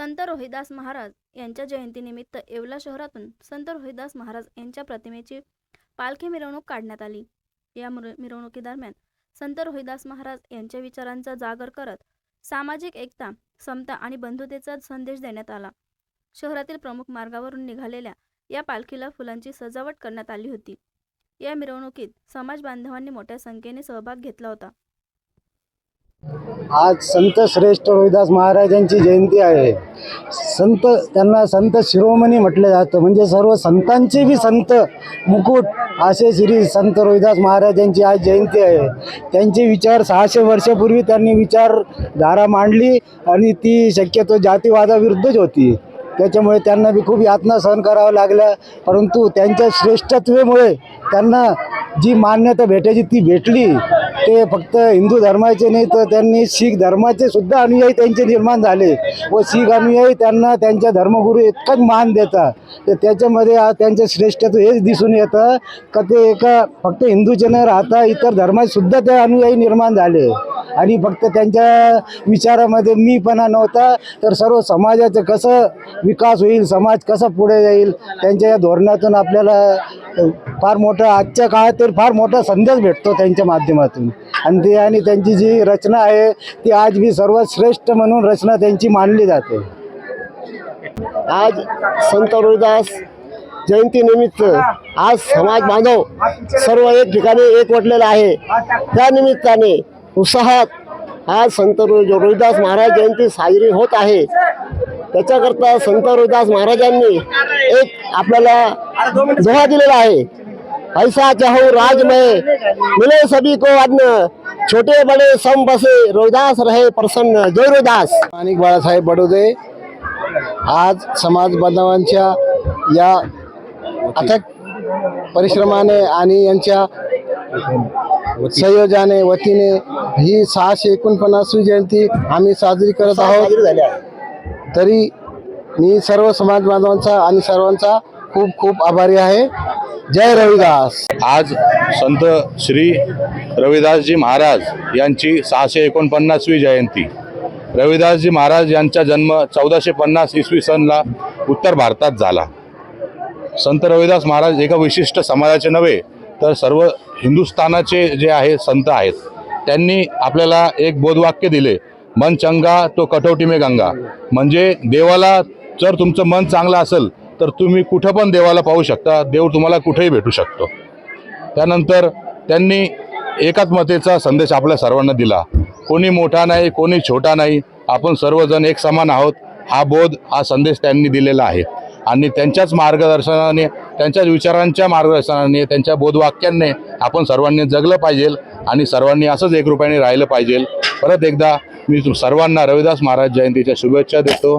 संत रोहिदास महाराज यांच्या जयंतीनिमित्त येवला शहरातून संत रोहिदास महाराज यांच्या प्रतिमेची पालखी मिरवणूक काढण्यात आली. या मिरवणुकीदरम्यान संत रोहिदास महाराज यांच्या विचारांचा जागर करत सामाजिक एकता समता आणि बंधुतेचा संदेश देण्यात आला. शहरातील प्रमुख मार्गावरून निघालेल्या या पालखीला फुलांची सजावट करण्यात आली होती. या मिरवणुकीत समाज बांधवांनी मोठ्या संख्येने सहभाग घेतला होता. आज संत श्रेष्ठ रोहिदास महाराजांची जयंती आहे. संत त्यांना संत शिरोमणी म्हटलं जातं. म्हणजे सर्व संतांचे बी संत मुकुट असे श्री संत रोहिदास महाराजांची आज जयंती आहे. त्यांचे विचार सहाशे वर्षापूर्वी त्यांनी विचारधारा मांडली आणि ती शक्यतो जातीवादाविरुद्धच होती. त्याच्यामुळे त्यांना बी खूप यातना सहन करावं लागल्या. परंतु त्यांच्या श्रेष्ठत्वेमुळे त्यांना जी मान्यता भेटायची ती भेटली. ते फक्त हिंदू धर्माचे नाही तर त्यांनी शीख धर्माचे सुद्धा अनुयायी त्यांचे निर्माण झाले. व शीख अनुयायी त्यांना त्यांच्या धर्मगुरू इतकंच मान देतात. तर त्याच्यामध्ये त्यांचं श्रेष्ठत्व हेच दिसून येतं का ते एका फक्त हिंदूचे न राहता इतर धर्माचेसुद्धा ते अनुयायी निर्माण झाले. आणि फक्त त्यांच्या विचारामध्ये मीपणा नव्हता तर सर्व समाजाचं कसं विकास होईल समाज कसा पुढे जाईल त्यांच्या या धोरणातून आपल्याला फार मोठा आजच्या काळात तर फार मोठा संदेश भेटतो त्यांच्या माध्यमातून. आणि ते आणि त्यांची जी रचना आहे ती आज मी सर्वात श्रेष्ठ म्हणून रचना त्यांची मानली जाते. आज संत रोहिदास जयंतीनिमित्त आज समाज बांधव सर्व एक ठिकाणी एकवटलेला आहे. त्या निमित्ताने उत्साहात आज संत रोहिदास महाराज जयंती साजरी होत आहे. त्याच्याकरता संत रोहिदास महाराजांनी एक आपल्याला दोहा दिलेला आहे. ऐसा चाहो राजमय मिले सभी को अन्न. छोटे बडे सम बसे. रोहिदास रहे प्रसन्न. जय रोहिदास. माणिक बाळासाहेब बडोदे आज समाज बांधवांच्या या अथक परिश्रमाने आणि यांच्या संयोजाने वतीने ही सहाशे एकोणपन्नासवी जयंती आम्ही साजरी करत आहोत. तरी मी सर्व समाज बांधवांचा आणि सर्वांचा खूप खूप आभारी आहे. जय रविदास. आज संत श्री रविदासजी महाराज यांची सहाशे एकोणपन्नासवी जयंती. रविदासजी महाराज यांचा जन्म चौदाशे पन्नास इसवी सनला उत्तर भारतात झाला. संत रविदास महाराज एका विशिष्ट समाजाचे नव्हे तर सर्व हिंदुस्थानाचे जे आहे संत आहेत त्यांनी आपल्याला एक बोधवाक्य दिले मन चंगा तो कठोटी मे गंगा. म्हणजे देवाला जर तुमचं मन चांगलं असेल तर तुम्ही कुठं पण देवाला पाहू शकता. देव तुम्हाला कुठेही भेटू शकतो. त्यानंतर त्यांनी एकात्मतेचा संदेश आपल्या सर्वांना दिला. कोणी मोठा नाही कोणी छोटा नाही. आपण सर्वजण एक समान आहोत. हा बोध हा संदेश त्यांनी दिलेला आहे. आणि त्यांच्याच मार्गदर्शनाने त्यांच्याच विचारांच्या मार्गदर्शनाने त्यांच्या बोधवाक्यांनी आपण सर्वांनी जगलं पाहिजे आणि सर्वांनी असंच एक रुपयाने राहिलं पाहिजे. परत एकदा मी सर्वांना रविदास महाराज जयंतीच्या शुभेच्छा देतो.